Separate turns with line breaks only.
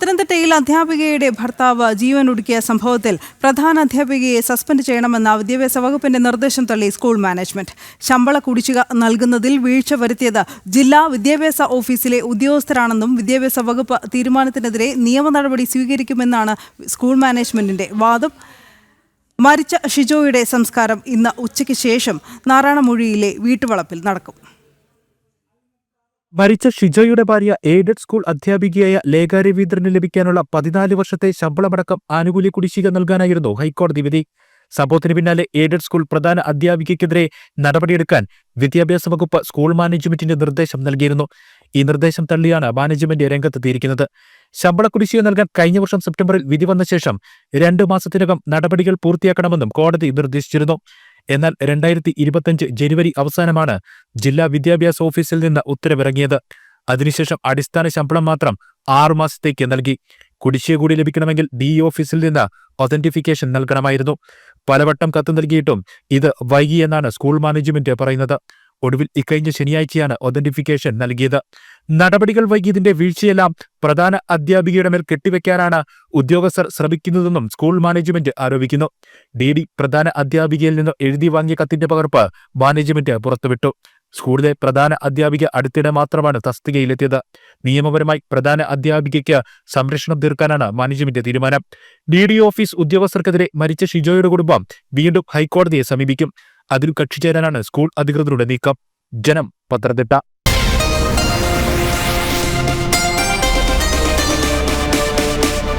പത്തനംതിട്ടയിൽ അധ്യാപികയുടെ ഭർത്താവ് ജീവൻ ഒടുക്കിയ സംഭവത്തിൽ പ്രധാന അധ്യാപികയെ സസ്പെൻഡ് ചെയ്യണമെന്ന വിദ്യാഭ്യാസ വകുപ്പിന്റെ നിർദ്ദേശം തള്ളി സ്കൂൾ മാനേജ്മെന്റ്. ശമ്പള കുടിശ്ശിക നൽകുന്നതിൽ വീഴ്ച വരുത്തിയത് ജില്ലാ വിദ്യാഭ്യാസ ഓഫീസിലെ ഉദ്യോഗസ്ഥരാണെന്നും വിദ്യാഭ്യാസ വകുപ്പ് തീരുമാനത്തിനെതിരെ നിയമ നടപടി സ്വീകരിക്കുമെന്നാണ് സ്കൂൾ മാനേജ്മെന്റിന്റെ വാദം. മരിച്ച ഷിജോയുടെ സംസ്കാരം ഇന്ന് ഉച്ചയ്ക്ക് ശേഷം നാരായണമൊഴിയിലെ വീട്ടുവളപ്പിൽ നടക്കും.
മരിച്ച ഷിജോയുടെ ഭാര്യ എയ്ഡഡ് സ്കൂൾ അധ്യാപികയായ ലേഖ രവീന്ദ്രന് ലഭിക്കാനുള്ള പതിനാല് വർഷത്തെ ശമ്പളമടക്കം ആനുകൂല്യ കുടിശ്ശിക നൽകാനായിരുന്നു ഹൈക്കോടതി വിധി. സംഭവത്തിന് പിന്നാലെ എയ്ഡഡ് സ്കൂൾ പ്രധാന അധ്യാപികയ്ക്കെതിരെ നടപടിയെടുക്കാൻ വിദ്യാഭ്യാസ വകുപ്പ് സ്കൂൾ മാനേജ്മെന്റിന് നിർദ്ദേശം നൽകിയിരുന്നു. ഈ നിർദ്ദേശം തള്ളിയാണ് മാനേജ്മെന്റ് രംഗത്തെത്തിയിരിക്കുന്നത് ശമ്പള കുടിശ്ശിക നൽകാൻ കഴിഞ്ഞ വർഷം സെപ്റ്റംബറിൽ വിധി വന്ന ശേഷം രണ്ടു മാസത്തിനകം നടപടികൾ പൂർത്തിയാക്കണമെന്നും കോടതി നിർദ്ദേശിച്ചിരുന്നു. എന്നാൽ രണ്ടായിരത്തി ഇരുപത്തിയഞ്ച് ജനുവരി അവസാനമാണ് ജില്ലാ വിദ്യാഭ്യാസ ഓഫീസിൽ നിന്ന് ഉത്തരവിറങ്ങിയത്. അതിനുശേഷം അടിസ്ഥാന ശമ്പളം മാത്രം ആറു മാസത്തേക്ക് നൽകി. കുടിശ്ശിക കൂടി ലഭിക്കണമെങ്കിൽ ഡി ഓഫീസിൽ നിന്ന് ഒതന്റിഫിക്കേഷൻ നൽകണമായിരുന്നു. പലവട്ടം കത്ത് നൽകിയിട്ടും ഇത് വൈകിയെന്നാണ് സ്കൂൾ മാനേജ്മെന്റ് പറയുന്നത്. ഒടുവിൽ ഇക്കഴിഞ്ഞ ശനിയാഴ്ചയാണ് ഒതന്റിഫിക്കേഷൻ നൽകിയത്. നടപടികൾ വൈകിയതിന്റെ വീഴ്ചയെല്ലാം പ്രധാന അധ്യാപികയുടെ മേൽ കെട്ടിവെക്കാനാണ് ഉദ്യോഗസ്ഥർ ശ്രമിക്കുന്നതെന്നും സ്കൂൾ മാനേജ്മെന്റ് ആരോപിക്കുന്നു. ഡി ഡി പ്രധാന അധ്യാപികയിൽ നിന്ന് എഴുതി വാങ്ങിയ കത്തിന്റെ പകർപ്പ് മാനേജ്മെന്റ് പുറത്തുവിട്ടു. സ്കൂളിലെ പ്രധാന അധ്യാപിക അടുത്തിടെ മാത്രമാണ് തസ്തികയിലെത്തിയത്. നിയമപരമായി പ്രധാന അധ്യാപികയ്ക്ക് സംരക്ഷണം തീർക്കാനാണ് മാനേജ്മെന്റ് തീരുമാനം. ഡി ഡി ഓഫീസ് ഉദ്യോഗസ്ഥർക്കെതിരെ മരിച്ച ഷിജോയുടെ കുടുംബം വീണ്ടും ഹൈക്കോടതിയെ സമീപിക്കും. അതിൽ കക്ഷി ചേരാനാണ് സ്കൂൾ അധികൃതരുടെ നീക്കം. ജനം പത്തനംതിട്ട